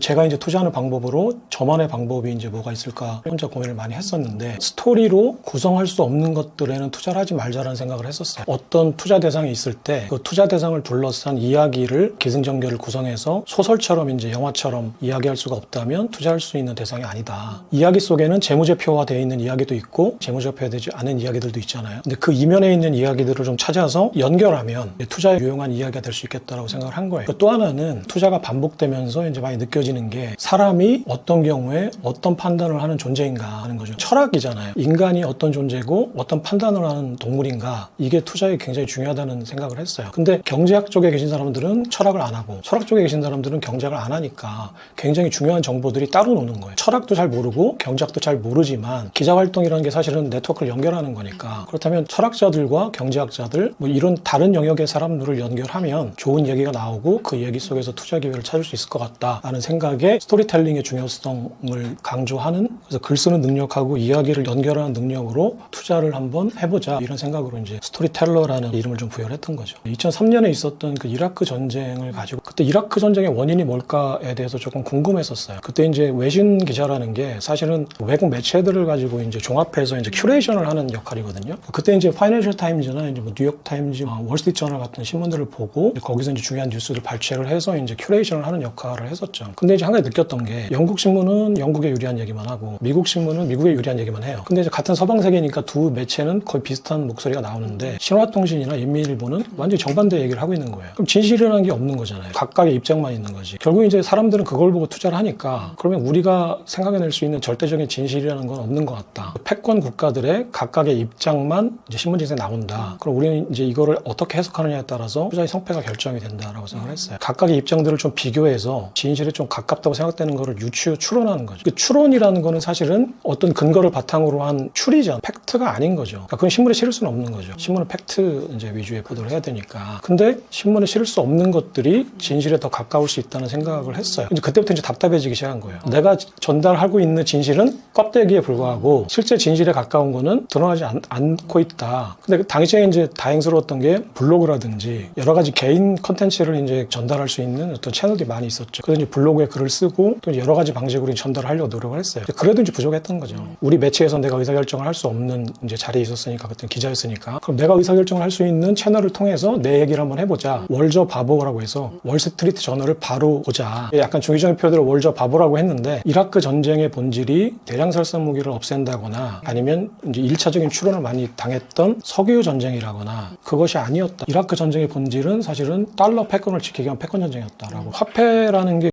제가 이제 투자하는 방법으로 저만의 방법이 이제 뭐가 있을까 혼자 고민을 많이 했었는데 스토리로 구성할 수 없는 것들에는 투자를 하지 말자라는 생각을 했었어요. 어떤 투자 대상이 있을 때 그 투자 대상을 둘러싼 이야기를 기승전결을 구성해서 소설처럼 이제 영화처럼 이야기할 수가 없다면 투자할 수 있는 대상이 아니다. 이야기 속에는 재무제표화 되어 있는 이야기도 있고 재무제표되지 않은 이야기들도 있잖아요. 근데 그 이면에 있는 이야기들을 좀 찾아서 연결하면 투자에 유용한 이야기가 될 수 있겠다라고 생각을 한 거예요. 또 하나는 투자가 반복되면서 이제 많이 느껴지는 게 사람이 어떤 경우에 어떤 판단을 하는 존재인가 하는 거죠. 철학이잖아요. 인간이 어떤 존재고 어떤 판단을 하는 동물인가 이게 투자에 굉장히 중요하다는 생각을 했어요. 근데 경제학 쪽에 계신 사람들은 철학을 안 하고 철학 쪽에 계신 사람들은 경제학을 안 하니까 굉장히 중요한 정보들이 따로 노는 거예요. 철학도 잘 모르고 경제학도 잘 모르지만 기자 활동이라는 게 사실은 네트워크를 연결하는 거니까 그렇다면 철학자들과 경제학자들 뭐 이런 다른 영역의 사람들을 연결하면 좋은 얘기가 나오고 그 얘기 속에서 투자 기회를 찾을 수 있을 것 같다라는 생각 에 스토리텔링의 중요성을 강조하는 그래서 글 쓰는 능력하고 이야기를 연결하는 능력으로 투자를 한번 해보자 이런 생각으로 이제 스토리텔러라는 이름을 좀 부여를 했던 거죠. 2003년에 있었던 그 이라크 전쟁을 가지고 그때 이라크 전쟁의 원인이 뭘까에 대해서 조금 궁금했었어요. 그때 이제 외신 기자라는 게 사실은 외국 매체들을 가지고 이제 종합해서 이제 큐레이션을 하는 역할이거든요. 그때 이제 파이낸셜 타임즈나 이제 뭐 뉴욕 타임즈, 월스트리트 저널 같은 신문들을 보고 거기서 이제 중요한 뉴스를 발췌를 해서 이제 큐레이션을 하는 역할을 했었죠. 근데 이제 한 가지 느꼈던 게 영국 신문은 영국에 유리한 얘기만 하고 미국 신문은 미국에 유리한 얘기만 해요. 근데 이제 같은 서방 세계니까 두 매체는 거의 비슷한 목소리가 나오는데 신화통신이나 인민일보는 완전히 정반대 얘기를 하고 있는 거예요. 그럼 진실이라는 게 없는 거잖아요. 각각의 입장만 있는 거지. 결국 이제 사람들은 그걸 보고 투자를 하니까 그러면 우리가 생각해낼 수 있는 절대적인 진실이라는 건 없는 것 같다. 패권 국가들의 각각의 입장만 이제 신문지에 나온다. 그럼 우리는 이제 이거를 어떻게 해석하느냐에 따라서 투자의 성패가 결정이 된다라고 생각을 했어요. 각각의 입장들을 좀 비교해서 진실에 좀 가 깝다고 생각되는 거를 유추, 추론하는 거죠. 그 추론이라는 거는 사실은 어떤 근거를 바탕으로 한 추리죠. 팩트가 아닌 거죠. 그러니까 그건 신문에 실을 수는 없는 거죠. 신문은 팩트 이제 위주의 보도를 해야 되니까. 근데 신문에 실을 수 없는 것들이 진실에 더 가까울 수 있다는 생각을 했어요. 이제 그때부터 이제 답답해지기 시작한 거예요. 내가 전달하고 있는 진실은 껍데기에 불과하고 실제 진실에 가까운 거는 드러나지 않, 않고 있다. 근데 그 당시에 이제 다행스러웠던 게 블로그라든지 여러 가지 개인 컨텐츠를 이제 전달할 수 있는 어떤 채널들이 많이 있었죠. 그래서 이제 블로그에 글을 쓰고 또 여러 가지 방식으로 전달하려고 노력을 했어요. 그래도 이제 부족했던 거죠. 우리 매체에서 내가 의사결정을 할 수 없는 이제 자리에 있었으니까 그때 기자였으니까 그럼 내가 의사결정을 할 수 있는 채널을 통해서 내 얘기를 한번 해보자. 월저 바보라고 해서 월스트리트 저널을 바로 보자. 약간 중의적인 표현으로 월저 바보라고 했는데 이라크 전쟁의 본질이 대량 살상 무기를 없앤다거나 아니면 이제 1차적인 추론을 많이 당했던 석유 전쟁이라거나 그것이 아니었다. 이라크 전쟁의 본질은 사실은 달러 패권을 지키기 위한 패권 전쟁이었다라고 화폐라는 게